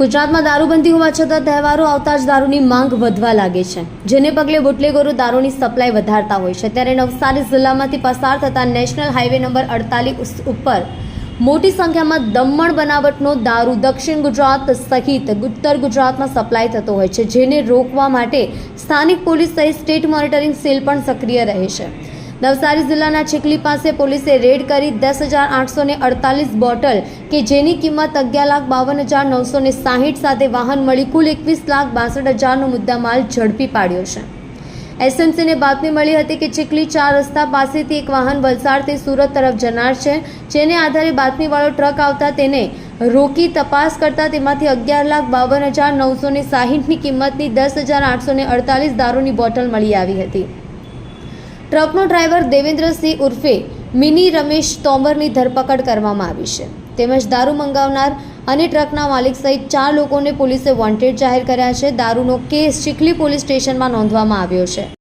ગુજરાતમાં દારૂબંધી હોવા છતાં તહેવારો આવતા જ દારૂની માંગ વધવા લાગે છે. જેને પગલે બુટલેગરો દારૂની સપ્લાય વધારતા હોય છે. ત્યારે નવસારી જિલ્લામાંથી પસાર થતા નેશનલ હાઈવે નંબર અડતાલીસ ઉપર મોટી સંખ્યામાં દમણ બનાવટનો દારૂ દક્ષિણ ગુજરાત સહિત ઉત્તર ગુજરાતમાં સપ્લાય થતો હોય છે. જેને રોકવા માટે સ્થાનિક પોલીસ સહિત સ્ટેટ મોનિટરિંગ સેલ પણ સક્રિય રહે છે. નવસારી જિલ્લાના ચીખલી પાસે પોલીસે રેડ કરી દસ હજાર આઠસો ને અડતાલીસ બોટલ કે જેની કિંમત અગિયાર લાખ બાવન હજાર નવસો ને સાહીઠ સાથે વાહન મળી કુલ એકવીસ લાખ બાસઠ હજારનો મુદ્દામાલ ઝડપી પાડ્યો છે. એસએમસીને બાતમી મળી હતી કે ચીખલી ચાર રસ્તા પાસેથી એક વાહન વલસાડથી સુરત તરફ જનાર છે, જેને આધારે બાતમીવાળો ટ્રક આવતા તેને રોકી તપાસ કરતા તેમાંથી અગિયાર લાખ બાવન હજાર નવસો ને સાહીઠની કિંમતની દસ હજાર આઠસો ને અડતાલીસ દારૂની બોટલ મળી આવી હતી. ટ્રકનો ડ્રાઈવર દેવેન્દ્રસિંહ ઉર્ફે મિની રમેશ તોમરની ધરપકડ કરવામાં આવી છે. તેમજ દારૂ મંગાવનાર અને ટ્રકના માલિક સહિત ચાર લોકોને પોલીસે વોન્ટેડ જાહેર કર્યા છે. દારૂનો કેસ ચીખલી પોલીસ સ્ટેશનમાં નોંધવામાં આવ્યો છે.